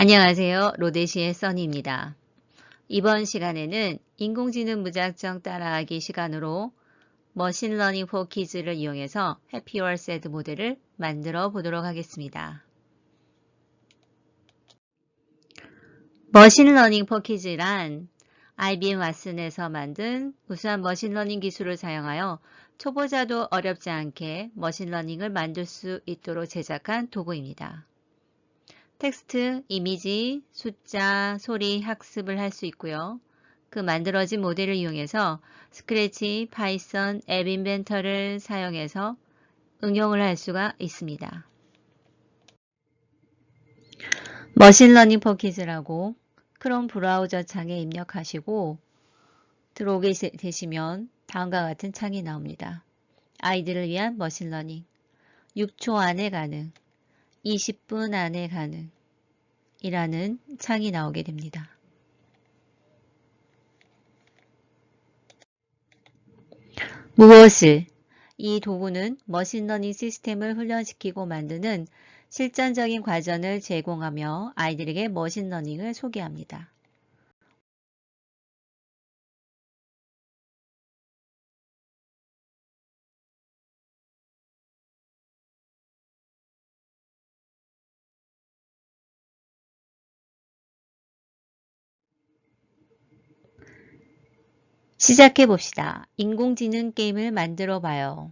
안녕하세요. 로데시의 써니입니다. 이번 시간에는 인공지능 무작정 따라하기 시간으로 머신러닝 포 키즈를 이용해서 해피월 세드 모델을 만들어 보도록 하겠습니다. 머신러닝 포 키즈란 IBM 왓슨에서 만든 우수한 머신러닝 기술을 사용하여 초보자도 어렵지 않게 머신러닝을 만들 수 있도록 제작한 도구입니다. 텍스트, 이미지, 숫자, 소리 학습을 할 수 있고요. 그 만들어진 모델을 이용해서 스크래치, 파이썬, 앱 인벤터를 사용해서 응용을 할 수가 있습니다. 머신러닝 포키즈라고 크롬 브라우저 창에 입력하시고 들어오게 되시면 다음과 같은 창이 나옵니다. 아이들을 위한 머신러닝 6초 안에 가능 20분 안에 가능 이라는 창이 나오게 됩니다. 무엇을? 이 도구는 머신러닝 시스템을 훈련시키고 만드는 실전적인 과정을 제공하며 아이들에게 머신러닝을 소개합니다. 시작해 봅시다. 인공지능 게임을 만들어 봐요.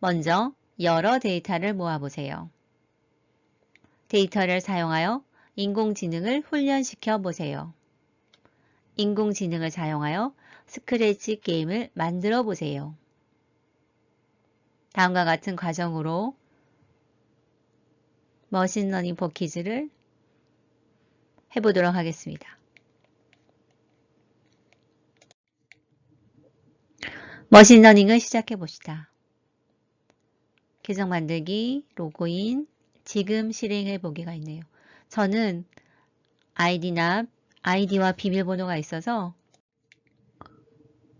먼저 여러 데이터를 모아보세요. 데이터를 사용하여 인공지능을 훈련시켜 보세요. 인공지능을 사용하여 스크래치 게임을 만들어 보세요. 다음과 같은 과정으로 머신러닝 포키즈를 해보도록 하겠습니다. 머신러닝을 시작해 봅시다. 계정 만들기, 로그인, 지금 실행해 보기가 있네요. 저는 아이디나 아이디와 비밀번호가 있어서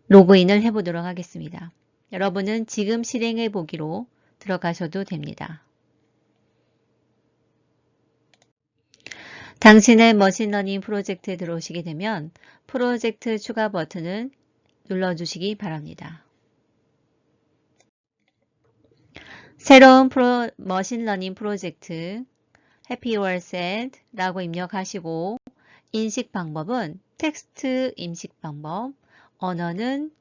로그인을 해보도록 하겠습니다. 여러분은 지금 실행해 보기로 들어가셔도 됩니다. 당신의 머신러닝 프로젝트에 들어오시게 되면 프로젝트 추가 버튼을 눌러주시기 바랍니다. 새로운 프로, 머신러닝 프로젝트 해피월셋라고 입력하시고 인식 방법은 텍스트 인식 방법, 언어는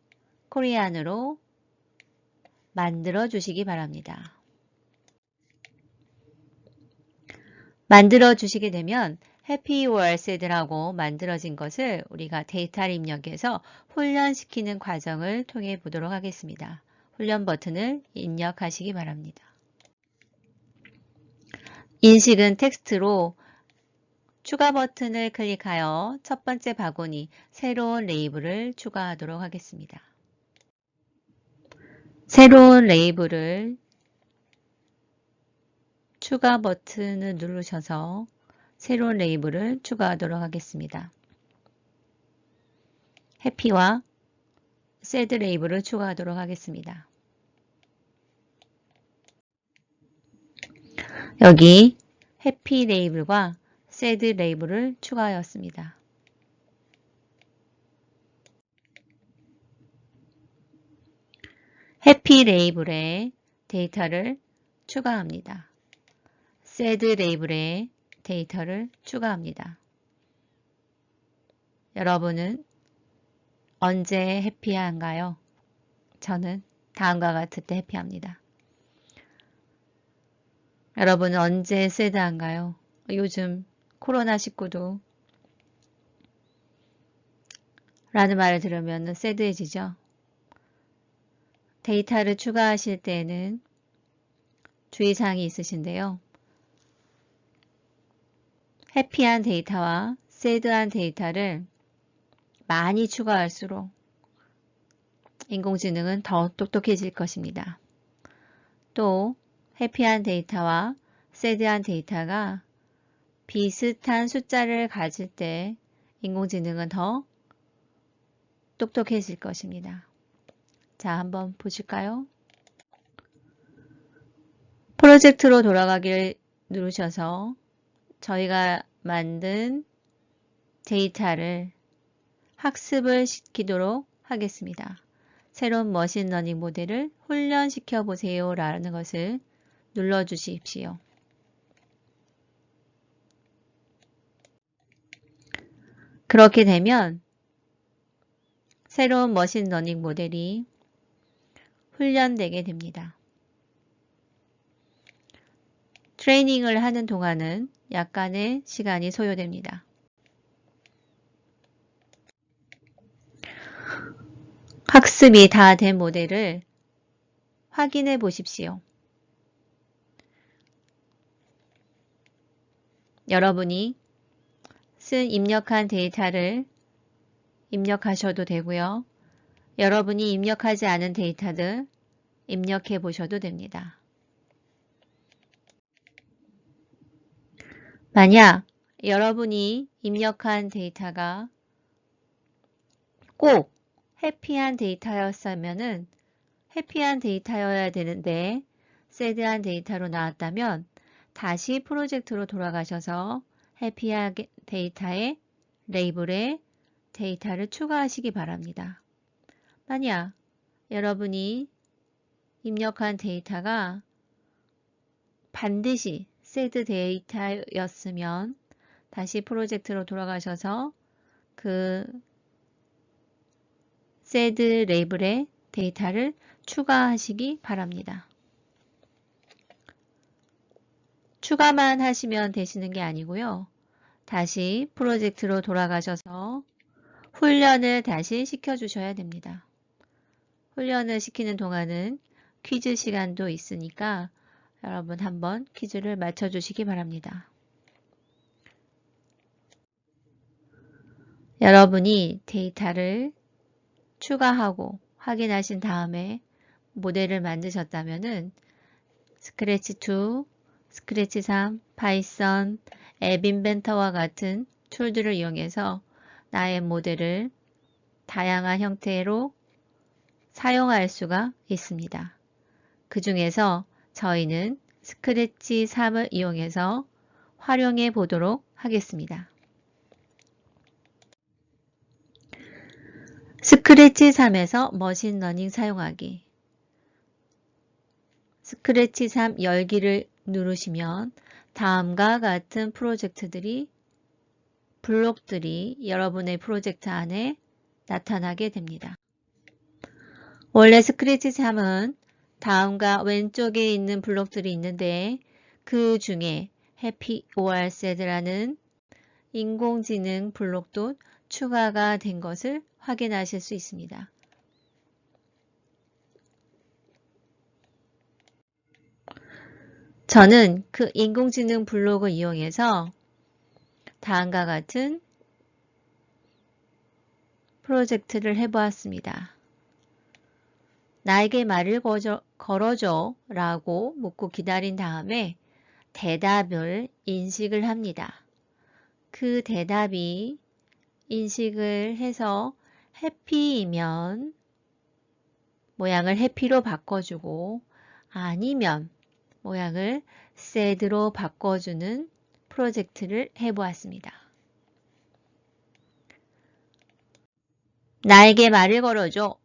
코리안으로 만들어 주시기 바랍니다. 만들어 주시게 되면 해피월세드라고 만들어진 것을 우리가 데이터를 입력해서 훈련시키는 과정을 통해 보도록 하겠습니다. 훈련 버튼을 입력하시기 바랍니다. 인식은 텍스트로 추가 버튼을 클릭하여 첫 번째 바구니 새로운 레이블을 추가하도록 하겠습니다. 새로운 레이블을 추가 버튼을 누르셔서 새로운 레이블을 추가하도록 하겠습니다. 해피와 새드 레이블을 추가하도록 하겠습니다. 여기 해피 레이블과 새드 레이블을 추가하였습니다. 해피 레이블에 데이터를 추가합니다. 새드 레이블에 데이터를 추가합니다. 여러분은 언제 해피한가요? 저는 다음과 같을 때 해피합니다. 여러분은 언제 새드한가요? 요즘 코로나19도 라는 말을 들으면 새드해지죠. 데이터를 추가하실 때에는 주의사항이 있으신데요. 해피한 데이터와 새드한 데이터를 많이 추가할수록 인공지능은 더 똑똑해질 것입니다. 또 해피한 데이터와 새드한 데이터가 비슷한 숫자를 가질 때 인공지능은 더 똑똑해질 것입니다. 자, 한번 보실까요? 프로젝트로 돌아가기를 누르셔서 저희가 만든 데이터를 학습을 시키도록 하겠습니다. 새로운 머신러닝 모델을 훈련시켜 보세요 라는 것을 눌러 주십시오. 그렇게 되면 새로운 머신러닝 모델이 훈련되게 됩니다. 트레이닝을 하는 동안은 약간의 시간이 소요됩니다. 학습이 다 된 모델을 확인해 보십시오. 여러분이 쓴 입력한 데이터를 입력하셔도 되고요. 여러분이 입력하지 않은 데이터들 입력해 보셔도 됩니다. 만약 여러분이 입력한 데이터가 꼭 해피한 데이터였으면은 해피한 데이터여야 되는데 새드한 데이터로 나왔다면 다시 프로젝트로 돌아가셔서 해피한 데이터의 레이블에 데이터를 추가하시기 바랍니다. 만약 여러분이 입력한 데이터가 반드시 새드 데이터였으면 다시 프로젝트로 돌아가셔서 그 새드 레이블에 데이터를 추가하시기 바랍니다. 추가만 하시면 되시는 게 아니고요. 다시 프로젝트로 돌아가셔서 훈련을 다시 시켜주셔야 됩니다. 훈련을 시키는 동안은 퀴즈 시간도 있으니까 여러분 한번 퀴즈를 맞춰주시기 바랍니다. 여러분이 데이터를 추가하고 확인하신 다음에 모델을 만드셨다면 스크래치 2, 스크래치 3, 파이썬, 앱 인벤터와 같은 툴들을 이용해서 나의 모델을 다양한 형태로 사용할 수가 있습니다. 그 중에서 저희는 스크래치 3을 이용해서 활용해 보도록 하겠습니다. 스크래치 3에서 머신러닝 사용하기 스크래치 3 열기를 누르시면 다음과 같은 프로젝트들이 블록들이 여러분의 프로젝트 안에 나타나게 됩니다. 원래 스크래치 3은 다음과 왼쪽에 있는 블록들이 있는데 그 중에 해피 or sad라는 인공지능 블록도 추가가 된 것을 확인하실 수 있습니다. 저는 그 인공지능 블록을 이용해서 다음과 같은 프로젝트를 해보았습니다. 나에게 말을 걸어줘 라고 묻고 기다린 다음에 대답을 인식을 합니다. 그 대답이 인식을 해서 해피이면 모양을 해피로 바꿔주고 아니면 모양을 sad로 바꿔주는 프로젝트를 해보았습니다. 나에게 말을 걸어줘.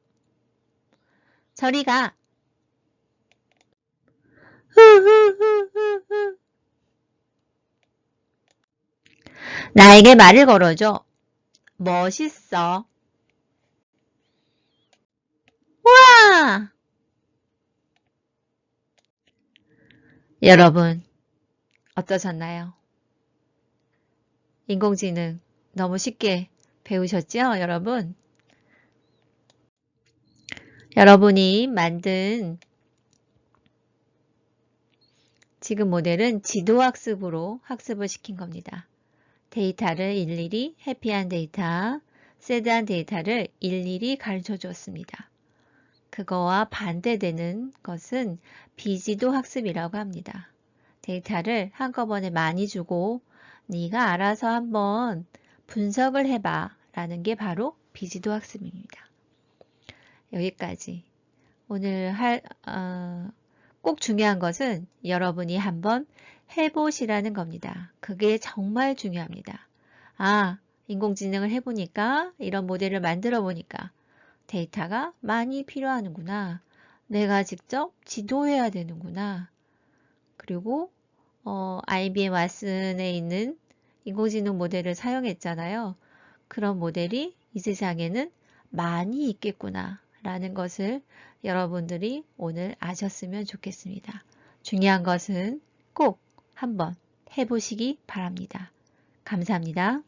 저리 가. 나에게 말을 걸어줘. 멋있어. 와! 여러분, 어떠셨나요? 인공지능 너무 쉽게 배우셨죠, 여러분? 여러분이 만든 지금 모델은 지도학습으로 학습을 시킨 겁니다. 데이터를 일일이 해피한 데이터, 새드한 데이터를 일일이 가르쳐 주었습니다. 그거와 반대되는 것은 비지도 학습이라고 합니다. 데이터를 한꺼번에 많이 주고 네가 알아서 한번 분석을 해봐 라는 게 바로 비지도 학습입니다. 여기까지. 오늘 할, 어, 꼭 중요한 것은 여러분이 한번 해보시라는 겁니다. 그게 정말 중요합니다. 아, 인공지능을 해보니까 이런 모델을 만들어 보니까 데이터가 많이 필요하는구나. 내가 직접 지도해야 되는구나. 그리고 어, IBM 왓슨에 있는 인공지능 모델을 사용했잖아요. 그런 모델이 이 세상에는 많이 있겠구나 라는 것을 여러분들이 오늘 아셨으면 좋겠습니다. 중요한 것은 꼭 한번 해보시기 바랍니다. 감사합니다.